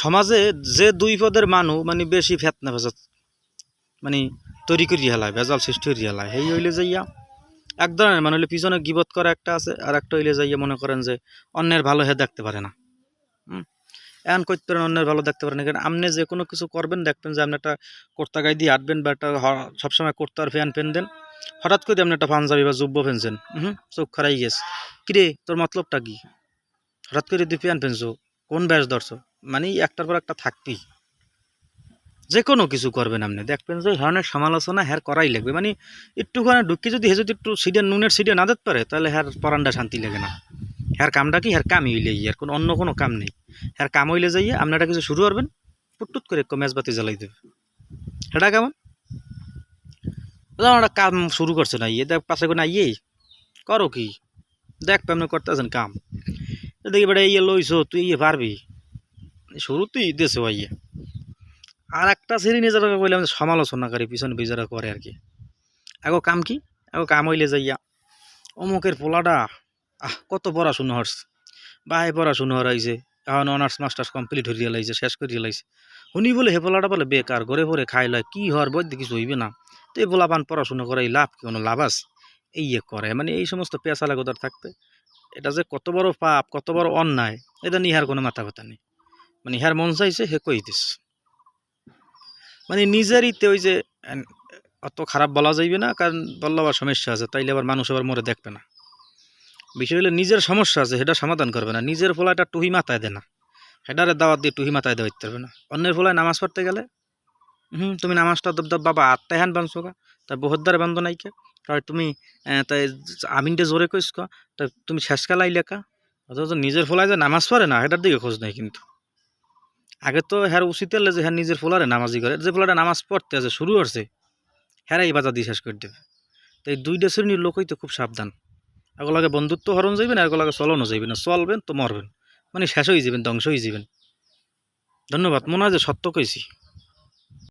সমাজে যে দুই পদের মানুষ মানে বেশি ফেতনা ফেসাদ মানে তৈরি করি হেলায় ভেজাল সৃষ্টি করি হেলায় সেই হইলে যাইয়া এক ধরনের মানে হইলে পিছনে গিবত করা একটা আছে, আর একটা হইলে যাইয়া মনে করেন যে অন্যের ভালো হে দেখতে পারে না। এমন করতে পারেন অন্যের ভালো দেখতে পারেন কারণ আপনি যে কোনো কিছু করবেন, দেখবেন যে আপনি একটা কোর্তা গায়ে দিয়ে আটবেন বা একটা সবসময় কোর্তার ফ্যান ফেন দেন হঠাৎ করে আপনি একটা পাঞ্জাবি বা জুব্ব ফেনছেন হুম? চোখ খারাই গেছে। কিরে, তোর মতলবটা কি? হঠাৎ করে তুই ফ্যান ফেনছো কোন ব্যাস ধরছো? মানে একটার পর একটা থাকবেই যে কোনো কিছু করবেন আপনি। দেখবেন যে ধরনের সমালোচনা হ্যার করাই লাগবে। মানে একটুখানে ঢুকি যদি হে যদি একটু সিডে নুনের সিডে না পারে, তাহলে হ্যার পরানটা শান্তি লাগে না। হ্যার কামটা কি? হ্যার কামই হইলে আর কোনো অন্য কোনো কাম নেই। হ্যার কাম হইলে যাইয়ে আপনারা কিছু শুরু করবেন পুটটুত করে একটু মেজবাতি জ্বালাই দেবে সেটা কেমন? আমরা কাম শুরু করছে না ইয়ে দেখ, পাশে কোনো ইয়ে করো কি? দেখ পেমনি করতেছেন কাম। দেখি বেটা ইয়ে লইছো, তুই ইয়ে পারবি? শুরুতেই দেশে ইয়ে আর একটা শ্রেণি নিজেরা কইলাম সমালোচনাকারী পিছনে বিজারা করে আর কি। আগো কাম কি? আগো কাম হইলে যাইয়া অমুকের পোলাটা, আহ, কত পড়াশুনো হরছে বাহে পড়াশুনো হরাইছে। এখন অনার্স মাস্টার্স কমপ্লিট হরিয়া লাইছে, শেষ করিয়া লাইছে। শুনি বলে, হে পোলাটা বলে, বেকার, ঘরে ঘরে খাই লয় কি হর বৈদ্য কিছু হইবে না। তো এই পোলা পান পড়াশুনো করাই লাভ কি, কোনো লাভ আছে? এই ইয়ে করে। মানে এই সমস্ত পেশা লাগোদার থাকতে এটা যে কত বড় পাপ, কত বড় অন্যায়, এটা নিয়ে আর কোনো মাথা ব্যথা নেই। মানে ইহার মন চাইছে হে কই দিস। মানে নিজেরইতে ওই যে অত খারাপ বলা যাইবে না, কারণ বললে আবার সমস্যা আছে, তাইলে আবার মানুষ আবার মরে দেখবে না। বিষয় হলো নিজের সমস্যা আছে, সেটা সমাধান করবে না। নিজের ফলাটা টুহি মাথায় দেয় না। হেডারে দাওয়াত দিয়ে টুহি মাথায় দেওয়া পারবে না। অন্যের ফলায় নামাজ পড়তে গেলে, হুম, তুমি নামাজটা দব দব বাবা আটটাই হান বানছো গা তাই বহুতদারে বান্ধ নাইকে তাই তুমি তাই আমিনটা জোরে কইস কা, তাই তুমি শেষ কালাই লেখা অথচ নিজের ফলায় যে নামাজ পড়ে না সেটার দিকে খোঁজ নাই কিন্তু। আগে তো হ্যার উচিত হলে যে হ্যাঁ নিজের ফোলারে নামাজি করে। যে ফোলারে নামাজ পড়তে আছে, শুরু হচ্ছে হ্যারাই বাজার দিয়ে শেষ করে দেবে। তো এই দুইটা শ্রেণির লোকই তো খুব সাবধান। এগুলোকে বন্ধুত্ব হরণ যাইবেন এগুলোকে চলনও যাইবেন না। চলবেন তো মরবেন। মানে শেষ হয়ে যাবেন, ধ্বংস হয়ে যাবেন। ধন্যবাদ, মনে হয় যে সত্য কইছি।